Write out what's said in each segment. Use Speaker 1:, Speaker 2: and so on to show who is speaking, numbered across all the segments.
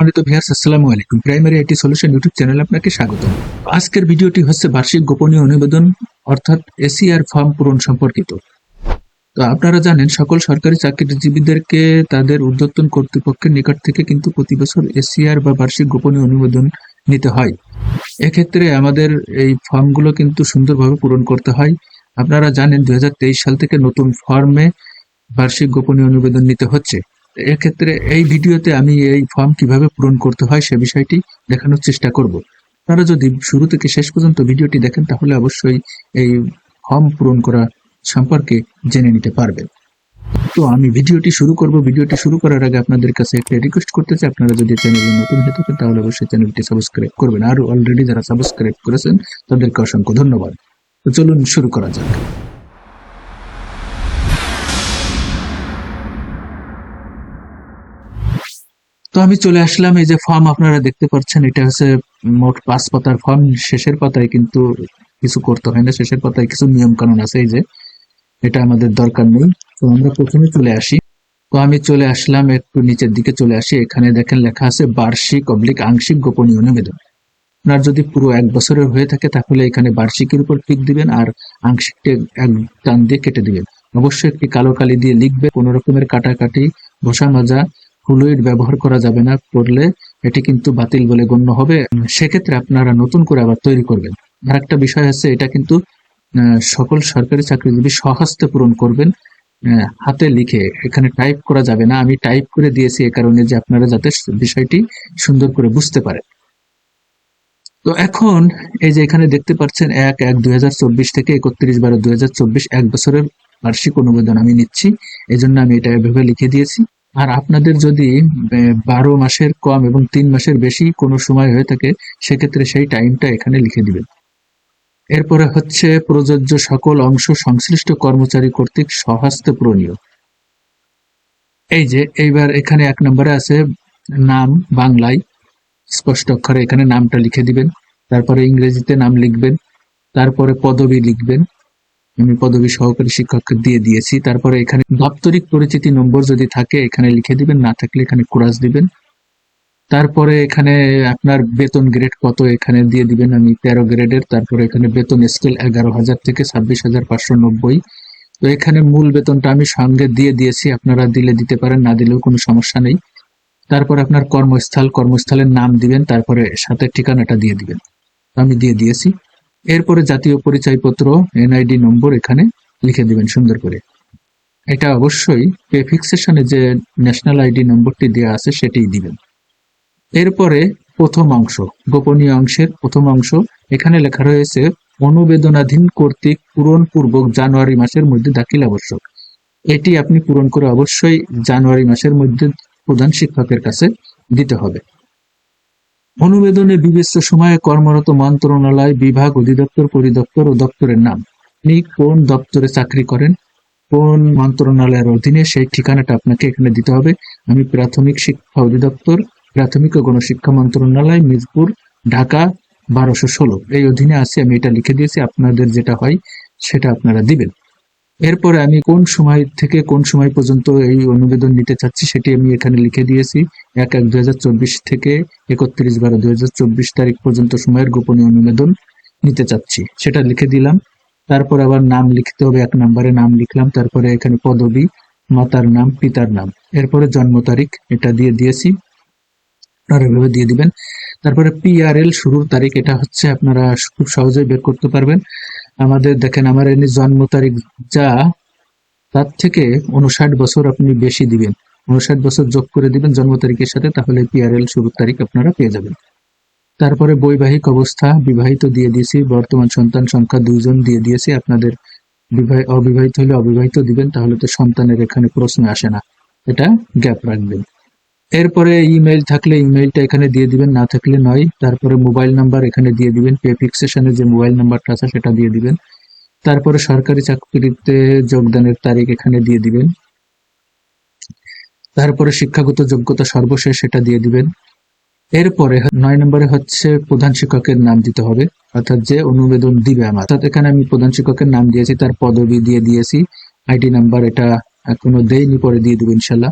Speaker 1: সম্মানিত ভিয়ার্স আসসালামু আলাইকুম। প্রাইমারি আইটি সলিউশন ইউটিউব চ্যানেলে আপনাকে স্বাগত। আজকের ভিডিওটি হচ্ছে বার্ষিক গোপনীয় অনুবেদন অর্থাৎ এসিআর ফর্ম পূরণ সম্পর্কিত। তো আপনারা জানেন, সকল সরকারি চাকরিজীবীদেরকে তাদের ঊর্ধ্বতন কর্তৃপক্ষের নিকট থেকে কিন্তু প্রতি বছর এসিআর বা বার্ষিক গোপনীয় অনুমোদন নিতে হয়। এক্ষেত্রে আমাদের এই ফর্মগুলো কিন্তু সুন্দরভাবে পূরণ করতে হয়। আপনারা জানেন, দুই হাজার তেইশ সাল থেকে নতুন ফর্মে বার্ষিক গোপনীয় অনুবেদন নিতে হচ্ছে। এক্ষেত্রে এই ভিডিওতে আমি এই ফর্ম কীভাবে পূরণ করতে হয় সে বিষয়টি দেখানোর চেষ্টা করব। আপনারা যদি শুরু থেকে শেষ পর্যন্ত ভিডিওটি দেখেন, তাহলে অবশ্যই এই ফর্ম পূরণ করা সম্পর্কে জেনে নিতে পারবেন। তো আমি ভিডিওটি শুরু করব। ভিডিওটি শুরু করার আগে আপনাদের কাছে একটা রিকোয়েস্ট করতে চাই। আপনারা যদি চ্যানেলে নতুন হয়ে থাকেন, তাহলে অবশ্যই চ্যানেলটি সাবস্ক্রাইব করবেন। আর অলরেডি যারা সাবস্ক্রাইব করেছেন, তাদেরকে অসংখ্য ধন্যবাদ। তো চলুন শুরু করা যাক। আমি চলে আসলাম, এই যে ফর্ম আপনারা দেখতে পাচ্ছেন, এটা হচ্ছে মোট পাঁচ পাতার ফর্ম শেষের পাতায় কিন্তু কিছু করতে হয় না, শেষের পাতায় কিছু নিয়ম কানুন আছে এই যে, এটা আমাদের দরকার নেই। তো আমরা প্রথমে চলে আসি। তো আমি চলে আসলাম, একটু নিচের দিকে চলে আসি, এখানে দেখেন লেখা আছে, বার্ষিক অবলিক আংশিক গোপনীয় নিবেদন। আপনার যদি পুরো এক বছরের হয়ে থাকে, তাহলে এখানে বার্ষিকের উপর টিক দিবেন আর আংশিকটা এক টান দিয়ে কেটে দিবেন। অবশ্যই একটি কালো কালি দিয়ে লিখবে কোনো রকমের কাটাকাটি ঘষা মাজা ফ্লুইড ব্যবহার করা যাবে না, করলে এটি কিন্তু বাতিল বলে গণ্য হবে। সেক্ষেত্রে আপনারা নতুন করে আবার তৈরি করবেন। আর একটা বিষয় আছে, এটা কিন্তু সকল সরকারি চাকরিজীবী স্বহস্তে পূরণ করবেন হাতে লিখে, এখানে টাইপ করা যাবে না। আমি টাইপ করে দিয়েছি এ কারণে যে আপনারা যাতে বিষয়টি সুন্দর করে বুঝতে পারেন। তো এখন, এই যে এখানে দেখতে পাচ্ছেন, এক এক, দুই থেকে একত্রিশ বারো, দুই এক বছরের বার্ষিক অনুমোদন আমি নিচ্ছি। এই জন্য আমি এটা এভাবে লিখে দিয়েছি। আর আপনাদের যদি বারো মাসের কম এবং তিন মাসের বেশি কোনো সময় হয়ে থাকে, সেক্ষেত্রে সেই টাইমটা এখানে লিখে দিবেন। এরপরে হচ্ছে প্রযোজ্য সকল অংশ সংশ্লিষ্ট কর্মচারী কর্তৃক স্বহস্তে পূরণীয়। এই যে, এইবার এখানে এক নম্বরে আছে, নাম বাংলায়, স্পষ্ট অক্ষরে এখানে নামটা লিখে দিবেন। তারপরে ইংরেজিতে নাম লিখবেন। তারপরে পদবি লিখবেন। আমি পদবি সহকারী শিক্ষককে দিয়ে দিয়েছি। তারপরে এখানে দাপ্তরিক পরিচিতি নম্বর যদি থাকে, এখানে লিখে দিবেন, না থাকলে এখানে ক্রাস দিবেন। তারপরে এখানে আপনার বেতন গ্রেড কত এখানে দিয়ে দিবেন, আমি তেরো গ্রেডের। তারপরে এখানে বেতন স্কেল এগারো হাজার থেকে ছাব্বিশ হাজার পাঁচশো নব্বই। তো এখানে মূল বেতনটা আমি সঙ্গে দিয়ে দিয়েছি, আপনারা দিলে দিতে পারেন, না দিলেও কোনো সমস্যা নেই। তারপর আপনার কর্মস্থল, কর্মস্থলের নাম দিবেন, তারপরে সাথে ঠিকানাটা দিয়ে দিবেন। আমি দিয়ে দিয়েছি। এরপরে জাতীয় পরিচয়পত্র, এনআইডি নম্বর এখানে লিখে দিবেন সুন্দর করে। এটা অবশ্যই পে ফিক্সেশনে যে ন্যাশনাল আইডি নম্বরটি দেওয়া আছে সেটাই দিবেন। এরপরে প্রথম অংশ, গোপনীয় অংশের প্রথম অংশ, এখানে লেখা রয়েছে, অনুবেদনাধীন কর্তৃক পূরণ পূর্বক জানুয়ারি মাসের মধ্যে দাখিল আবশ্যক। এটি আপনি পূরণ করে অবশ্যই জানুয়ারি মাসের মধ্যে প্রধান শিক্ষকের কাছে দিতে হবে। অনুবেদনে বিবেচ্য সময়ে কর্মরত মন্ত্রণালয়, বিভাগ, অধিদপ্তর, পরিদপ্তর ও দপ্তরের নাম। আপনি কোন দপ্তরে চাকরি করেন, কোন মন্ত্রণালয়ের অধীনে সেই ঠিকানাটা আপনাকে এখানে দিতে হবে। আমি প্রাথমিক শিক্ষা অধিদপ্তর, প্রাথমিক ও গণশিক্ষা মন্ত্রণালয়, মিরপুর, ঢাকা, বারোশো ষোলো। এই অধীনে আছে, আমি এটা লিখে দিয়েছি, আপনাদের যেটা হয় সেটা আপনারা দিবেন। এরপরে আমি কোন সময় থেকে কোন সময় পর্যন্ত এই অনুবেদন নিতে চাচ্ছি সেটি আমি এখানে লিখে দিয়েছি। এক এক দুই থেকে একত্রিশ বারো দুই তারিখ পর্যন্ত সময়ের গোপনীয় অনুবেদন নিতে চাচ্ছি। সেটা লিখে দিলাম। তারপর আবার নাম লিখতে হবে, এক নম্বরে নাম লিখলাম, তারপরে এখানে পদবি, মাতার নাম, পিতার নাম। এরপরে জন্ম তারিখ, এটা দিয়ে দিয়েছি। আপনারা এভাবে দিয়ে দিবেন। তারপরে পিআরএল শুরুর তারিখ, এটা হচ্ছে আপনারা খুব সহজেই বের করতে পারবেন। আমাদের দেখেন আমার এমনি জন্ম তারিখ যা, তার থেকে উনষাট বছর আপনি বেশি দিবেন। উনষাট বছর যোগ করে দিবেন জন্ম তারিখের সাথে, তাহলে পিআরএল শুরুর তারিখ আপনারা পেয়ে যাবেন। তারপরে বৈবাহিক অবস্থা, বিবাহিত দিয়ে দিয়েছি, বর্তমান সন্তান সংখ্যা দুইজন দিয়ে দিয়েছি, আপনাদের বিবাহ, অবিবাহিত হলে অবিবাহিত দিবেন, তাহলে তো সন্তানের এখানে প্রশ্ন আসে না। এটা গ্যাপ রাখবেন। এরপরে ইমেইল থাকলে ইমেইলটা এখানে দিয়ে দিবেন, না থাকলে নয়। তারপরে মোবাইল নাম্বার এখানে দিয়ে দিবেন পে ফিক্সেশনের যে মোবাইল নাম্বারটা আছে সেটা দিয়ে দিবেন। তারপরে সরকারি চাকরিতে যোগদানের তারিখ এখানে দিয়ে দিবেন। তারপরে শিক্ষাগত যোগ্যতা সর্বশেষ সেটা দিয়ে দিবেন। এরপরে নয় নম্বরে হচ্ছে প্রধান শিক্ষকের নাম দিতে হবে, অর্থাৎ যে অনুবেদন দিবে আমার। অর্থাৎ এখানে আমি প্রধান শিক্ষকের নাম দিয়েছি, তার পদবি দিয়ে দিয়েছি, আইডি নাম্বার এটা এখনও দেইনি পরে দিয়ে দেবো ইনশাল্লাহ।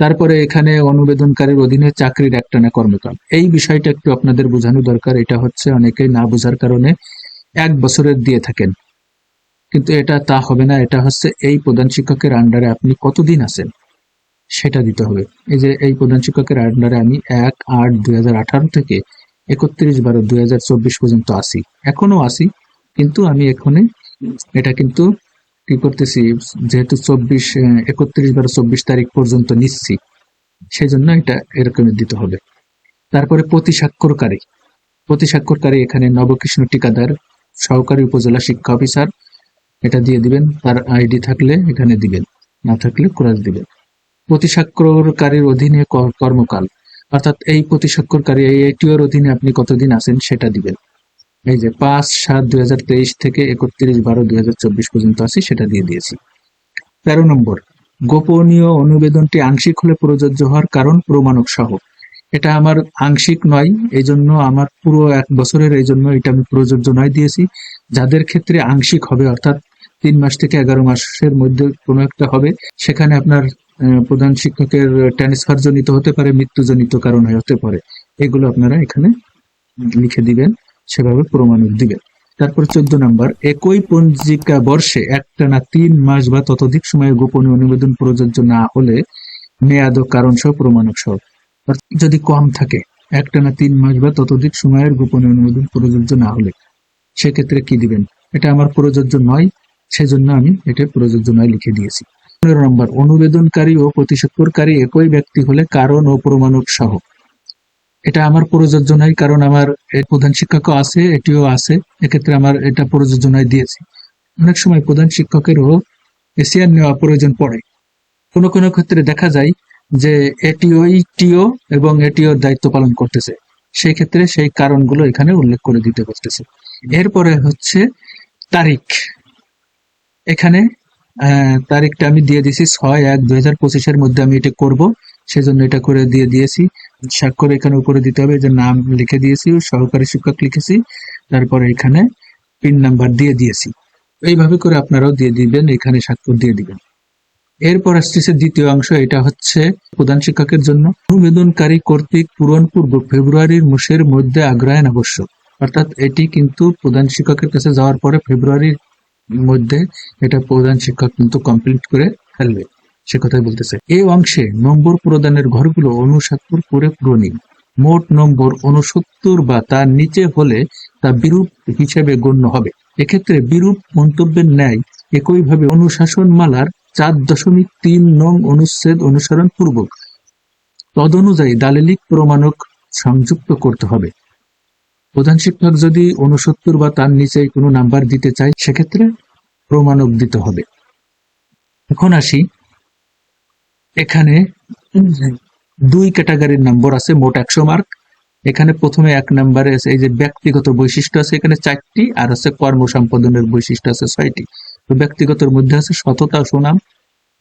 Speaker 1: তারপরে এখানে অনুবেদনকারীর অধীনে চাকরির একটানা কর্মকাল এই বিষয়টা একটু আপনাদের বোঝানো দরকার, এটা হচ্ছে অনেকেই না বোঝার কারণে এক বছরের দিয়ে থাকেন। কিন্তু এটা তা হবে না, এটা হচ্ছে এই প্রধান শিক্ষকের আন্ডারে আপনি কতদিন আছেন সেটা দিতে হবে। এই যে এই প্রধান শিক্ষকের আন্ডারে আমি এক আট দুই থেকে একত্রিশ বারো দুই পর্যন্ত আসি এখনও আসি কিন্তু আমি এখানে এটা কিন্তু কি করতেছি? যেহেতু চব্বিশ একত্রিশ বারো চব্বিশ তারিখ পর্যন্ত নিচ্ছি সেই জন্য এটা এরকমই দিতে হবে। তারপরে প্রতি স্বাক্ষরকারী, প্রতি এখানে নবকৃষ্ণ টিকাদার সহকারী উপজেলা শিক্ষা অফিসার, এটা দিয়ে দিবেন, তার আইডি থাকলে এখানে দিবেন, না থাকলে ক্রস দিবেন। প্রতি স্বাক্ষরকারীর অধীনে কর্মকাল, অর্থাৎ এই প্রতি এই এটিওর অধীনে আপনি কতদিন আছেন সেটা দিবেন। এই যে পাঁচ সাত দুই থেকে একত্রিশ বারো দুই পর্যন্ত আছে, সেটা দিয়ে দিয়েছি। তেরো নম্বর, গোপনীয় অনুবেদনটি আংশিক হলে প্রযোজ্য হওয়ার কারণ প্রমাণক সহ। এটা আমার আংশিক নয় এই জন্য আমার পুরো এক বছরের এই জন্য এটা আমি প্রযোজ্য নয় দিয়েছি। যাদের ক্ষেত্রে আংশিক হবে, অর্থাৎ তিন মাস থেকে এগারো মাসের মধ্যে কোনো একটা হবে, সেখানে আপনার প্রধান শিক্ষকের ট্রান্সফার জনিত হতে পারে, মৃত্যুজনিত কারণে হতে পারে। এগুলো আপনারা এখানে লিখে দিবেন। সেভাবে প্রমাণক দিবেন তারপর চোদ্দ নাম্বার, একই পঞ্জিকা বর্ষে একটানা তিন মাস বা ততোধিক সময়ে গোপনীয় অনুমোদন প্রযোজ্য না হলে মেয়াদ কারণ সহ প্রমাণক সহ। যদি কম থাকে, একটানা তিন মাস বা ততোধিক সময়ের গোপনীয় অনুমোদন প্রযোজ্য না হলে, সেক্ষেত্রে কি দিবেন? এটা আমার প্রযোজ্য নয়, সেজন্য আমি এটা প্রযোজ্য নয় লিখে দিয়েছি। পনেরো নম্বর, অনুবেদনকারী ও প্রতিশোধকারী একই ব্যক্তি হলে কারণ ও প্রমাণক সহ। এটা আমার প্রযোজ্য নয় কারণ আমার প্রধান শিক্ষকও আছে, এটিও আছে। এক্ষেত্রে আমার এটা প্রযোজ্য নয় দিয়েছি। অনেক সময় প্রধান শিক্ষকেরও এসিয়ান নেওয়া প্রয়োজন পড়ে। কোনো কোনো ক্ষেত্রে দেখা যায় যে এটিওই টিও এবং এটিওর দায়িত্ব পালন করতেছে। সেই ক্ষেত্রে সেই কারণগুলো এখানে উল্লেখ করে দিতে বলতেছে। এরপরে হচ্ছে তারিখ। এখানে তারিখটা আমি দিয়ে দিয়েছি ছয় এক দুই হাজার পঁচিশের মধ্যে আমি এটা করব। সেজন্য এটা করে দিয়ে দিয়েছি। স্বাক্ষর এখানে উপরে দিতে হবে যে নাম লিখে দিয়েছি, সহকারী শিক্ষক লিখেছি, তারপরে এখানে পিন নাম্বার দিয়ে দিয়েছি। এইভাবে করে আপনারাও দিয়ে দিবেন, এখানে স্বাক্ষর দিয়ে দিবেন। এরপর আসতেছে দ্বিতীয় অংশ, এটা হচ্ছে প্রধান শিক্ষকের জন্য। অনুবেদনকারী কর্তৃক পূরণপূর্বক ফেব্রুয়ারির মাসের মধ্যে আগ্রহায়ন আবশ্যক। অর্থাৎ এটি কিন্তু প্রধান শিক্ষকের কাছে যাওয়ার পরে ফেব্রুয়ারির মধ্যে এটা প্রধান শিক্ষক কিন্তু কমপ্লিট করে ফেলবে। সে কথাই বলতেছে এই অংশে নম্বর প্রদানের ঘরগুলো অনুস্বাক্ষর করে পূরণীয় মোট নম্বর উনসত্তর বা তার নিচে হলে তা বিরূপ হিসেবে গণ্য হবে। এক্ষেত্রে বিরূপ মন্তব্যের ন্যায় একইভাবে অনুশাসনমালার চার দশমিক তিন নং অনুচ্ছেদ অনুসরণ পূর্বক তদনুযায়ী দালিলিক প্রমাণক সংযুক্ত করতে হবে। প্রধান শিক্ষক যদি উনসত্তর বা তার নিচে কোনো নাম্বার দিতে চায়, সেক্ষেত্রে প্রমাণক দিতে হবে। এখন আসি এখানে দুই ক্যাটাগরির নম্বর আছে, মোট একশো মার্ক। এখানে প্রথমে এক নম্বরে আছে, এই যে ব্যক্তিগত বৈশিষ্ট্য আছে, এখানে চারটি, আর আছে কর্ম সম্পাদনের বৈশিষ্ট্য আছে ছয়টি। তো ব্যক্তিগতর মধ্যে আছে সততা সুনাম,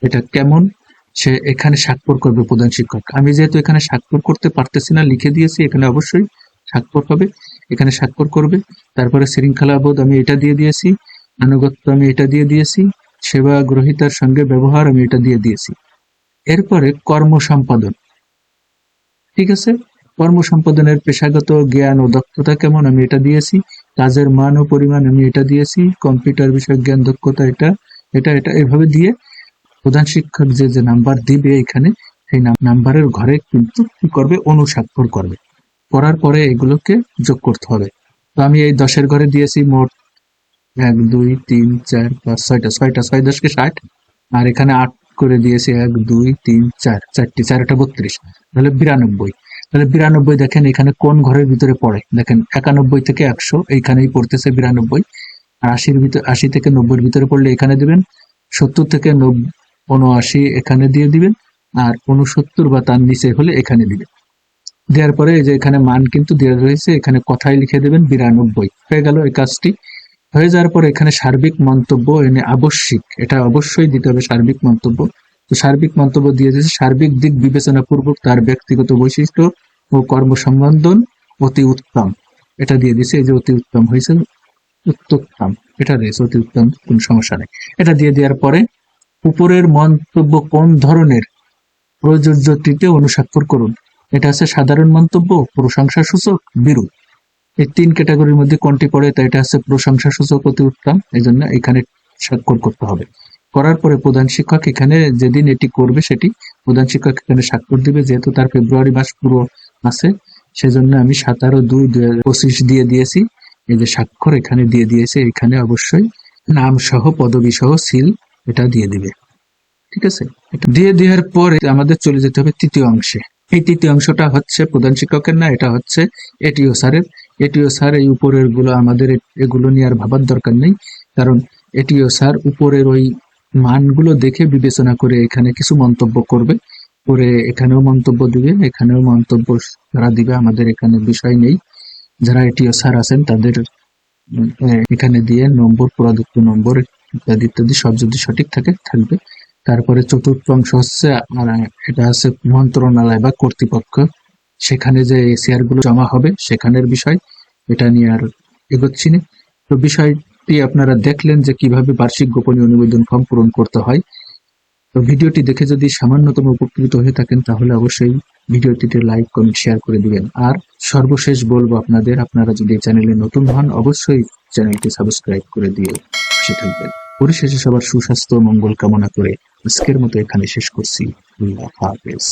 Speaker 1: এটা কেমন? সে এখানে স্বাক্ষর করবে প্রধান শিক্ষক। আমি যেহেতু এখানে স্বাক্ষর করতে পারতেছি না, লিখে দিয়েছি, এখানে অবশ্যই স্বাক্ষর হবে। এখানে স্বাক্ষর করবে। তারপরে শৃঙ্খলাবোধ আমি এটা দিয়ে দিয়েছি। আনুগত্য, আমি এটা দিয়ে দিয়েছি। সেবা গ্রহিতার সঙ্গে ব্যবহার, আমি এটা দিয়ে দিয়েছি। এরপরে কর্ম সম্পাদন ঠিক আছে? কর্ম সম্পাদনের পেশাগত জ্ঞান ও দক্ষতা কেমন? আমি এটা দিয়েছি। কাজের মান ও পরিমাণ আমি এটা দিয়েছি। কম্পিউটার বিষয়ক জ্ঞান, দক্ষতা এটা এটা এটা, এভাবে দিয়ে প্রধান শিক্ষক যে যে নাম্বার দিবে এখানে, সেই নাম- নাম্বারের ঘরে কিন্তু কি করবে? অনুস্বাক্ষর করবে। করার পরে এগুলোকে যোগ করতে হবে। তো আমি এই দশের ঘরে দিয়েছি মোট এক, দুই, তিন, চার, পাঁচ, ছয়টা ছয়টা, ছয় দশকে ষাট। আর এখানে আট করে দিয়েছি এক, দুই, তিন, চার, চারটি, চারটা বত্রিশ। তাহলে বিরানব্বই। তাহলে বিরানব্বই দেখেন এখানে কোন ঘরের ভিতরে পড়ে? দেখেন একানব্বই থেকে একশো, এইখানেই পড়তেছে বিরানব্বই। আর আশির ভিতরে, আশি থেকে নব্বইয়ের ভিতরে পড়লে এখানে দিবেন, সত্তর থেকে নব- উনআশি এখানে দিয়ে দিবেন, আর উনসত্তর বা তার নিচে হলে এখানে দিবেন। দেওয়ার পরে এই যে এখানে মান কিন্তু দেওয়া রয়েছে, এখানে কথাই লিখে দেবেন বিরানব্বই। হয়ে গেল এই কাজটি। হয়ে যাওয়ার পর এখানে সার্বিক মন্তব্য এনে আবশ্যিক। এটা অবশ্যই দিতে হবে সার্বিক মন্তব্য। তো সার্বিক মন্তব্য দিয়ে দিয়েছে, সার্বিক দিক বিবেচনা পূর্বক তার ব্যক্তিগত বৈশিষ্ট্য ও কর্ম সম্বন্ধন অতি উত্তম। এটা দিয়ে দিয়েছে, এই যে অতি উত্তম হয়েছে, উত্তম। এটা দিয়েছে, অতি উত্তম, কোন সমস্যা নেই। এটা দিয়ে দেওয়ার পরে উপরের মন্তব্য কোন ধরনের? প্রযোজ্যটিতে অনুস্বাক্ষর করুন। এটা আছে সাধারণ মন্তব্য প্রশংসা সূচক বিরূপ। এই তিন ক্যাটাগরির মধ্যে কোনটি পড়ে, তা এটা সূচক অতি উত্তম এই জন্য এখানে স্বাক্ষর করতে হবে। করার পরে প্রধান শিক্ষক এখানে যেদিন এটি করবে সেটি প্রধান শিক্ষক এখানে স্বাক্ষর দিবে, যেহেতু তার ফেব্রুয়ারি মাস পুরো আছে, সেজন্য আমি সাতারো দুই পঁচিশ দিয়ে দিয়েছি। এই যে স্বাক্ষর এখানে দিয়ে দিয়েছে, এখানে অবশ্যই নাম সহ পদবি সহ সিল এটা দিয়ে দিবে। ঠিক আছে? দিয়ে দেওয়ার পরে আমাদের চলে যেতে হবে তৃতীয় অংশে। এই তৃতীয় অংশটা হচ্ছে প্রধান শিক্ষকের না, এটা হচ্ছে এটিও স্যারের। এটিও স্যার, এই উপরেরগুলো আমাদের এগুলো নিয়ে আর ভাবার দরকার নেই। কারণ এটিও স্যার, উপরের ওই মানগুলো দেখে বিবেচনা করে এখানে কিছু মন্তব্য করবে। করে এখানেও মন্তব্য দিবে, এখানেও মন্তব্য তারা দিবে, আমাদের এখানে বিষয় নেই। যারা এটিও স্যার আছেন, তাদের এখানে দিয়ে নম্বর প্রদত্ত নম্বর ইত্যাদি ইত্যাদি সব যদি সঠিক থাকে, থাকবে। তারপরে চতুর্থ অংশ হচ্ছে এটা আছে মন্ত্রণালয় বা কর্তৃপক্ষ সেখানে যে শেয়ারগুলো জমা হবে সেখানের বিষয়, এটা নিয়ে আর এগোচ্ছি না। তো বিষয়টি আপনারা দেখলেন যে কীভাবে বার্ষিক গোপনীয় অনুমোদন ফর্ম পূরণ করতে হয়। তো ভিডিওটি দেখে যদি সামান্যতম উপকৃত হয়ে থাকেন, তাহলে অবশ্যই ভিডিওটিতে লাইক, কমেন্ট, শেয়ার করে দিবেন। আর সর্বশেষ বলব আপনাদের, আপনারা যদি চ্যানেলে নতুন হন, অবশ্যই চ্যানেলটি সাবস্ক্রাইব করে দিয়ে পাশে থাকবেন। পরিশেষে সবার সুস্বাস্থ্য, মঙ্গল কামনা করে আজকের মতো এখানে শেষ করছি। আল্লাহ হাফেজ।